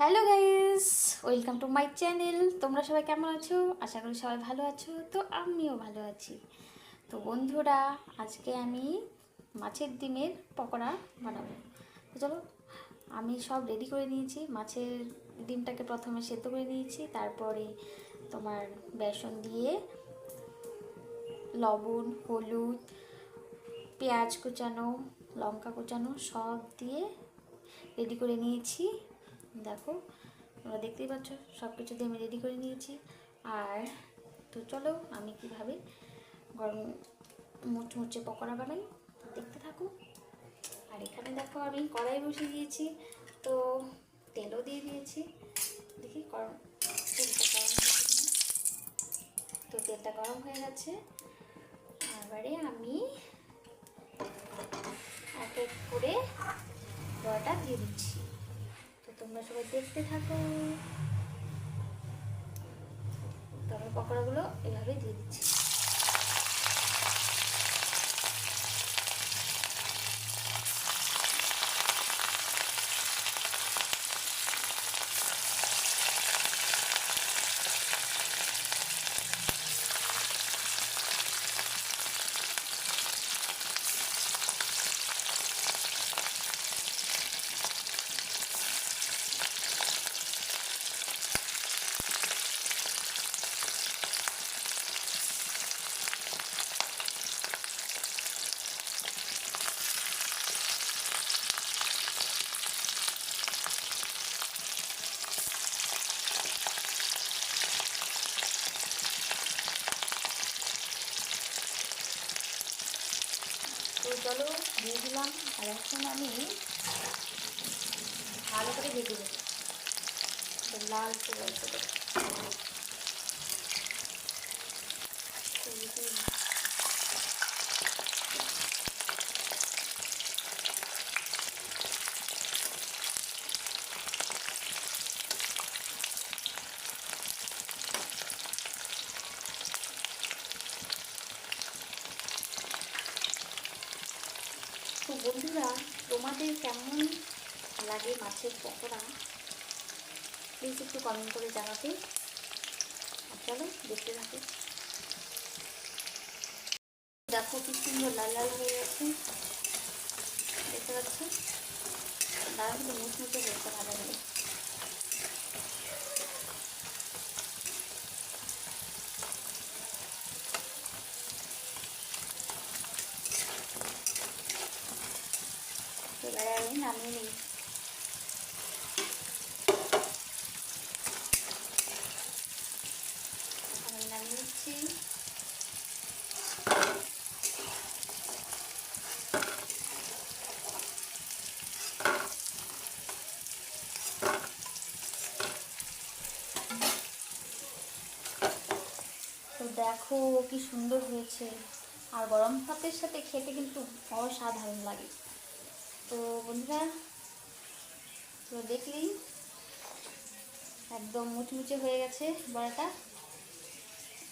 Hello guys, welcome to my channel. তোমরা সবাই কেমন আছো? আশা করি সবাই ভালো আছো। তো আমিও ভালো আছি। তো বন্ধুরা, আজকে আমি মাছের ডিমের পকোড়া বানাবো। তো চলো, আমি সব রেডি করে নিয়েছি। মাছের ডিমটাকে প্রথমে সেদ্ধ করে নিয়েছি। তারপরে তোমার বেসন দিয়ে লবণ, হলুদ, পেঁয়াজ কুচানো, লঙ্কা কুচানো সব দিয়ে রেডি করে নিয়েছি। দেখো, তোমরা দেখতেই পাচ্ছ সব কিছু দিয়ে আমি রেডি করে নিয়েছি। আর তো চলো, আমি কীভাবে গরম মুচমুচে পকোড়া বানাই, দেখতে থাকো। আর এখানে দেখো, আমি কড়াই বসিয়ে দিয়েছি, তো তেলও দিয়ে দিয়েছি। দেখি গরম, তেলটা গরম। তো তেলটা গরম হয়ে গেছে। এবারে আমি এক এক করে বড়াটা দিয়ে দিচ্ছি। তোমরা সবাই দেখতে থাকো। তো আমি পকোড়াগুলো এভাবেই দিয়ে দিচ্ছি। চলো, দিয়ে দিলাম। আর এখন আমি ভালো করে ভেজে দেবো তো লাল করে অল্প করে তো বন্ধুরা, তোমাদের কেমন লাগে মাছের পকোড়া? প্লিজ একটু কমেন্ট করে জানাতে চলো, দেখতে থাকো। দেখো কি সুন্দর লাল লাল হয়ে গেছে। দেখতে পাচ্ছ? দাঁড়া কিন্তু মুখে হয়েছে ভালো করে এবারে আমি নামিয়ে নিই আমি তো দেখো কি সুন্দর হয়েছে। আর গরম ভাতের সাথে খেতে কিন্তু অসাধারণ লাগে। তো বন্ধুরা তো দেখলি একদম মুচমুচে হয়ে গেছে বড়াটা।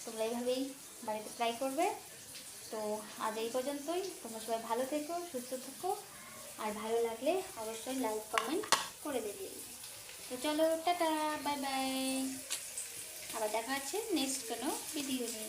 তোমরা এইভাবেই বাড়িতে ট্রাই করবে। তো আজ এই পর্যন্তই। তোমরা সবাই ভালো থেকো, সুস্থ থেকো। আর ভালো লাগলে অবশ্যই লাইক কমেন্ট করে দেবে। তো চলো, টাটা বাই বাই আবার দেখা হচ্ছে নেক্সট কোনো ভিডিও নিয়ে।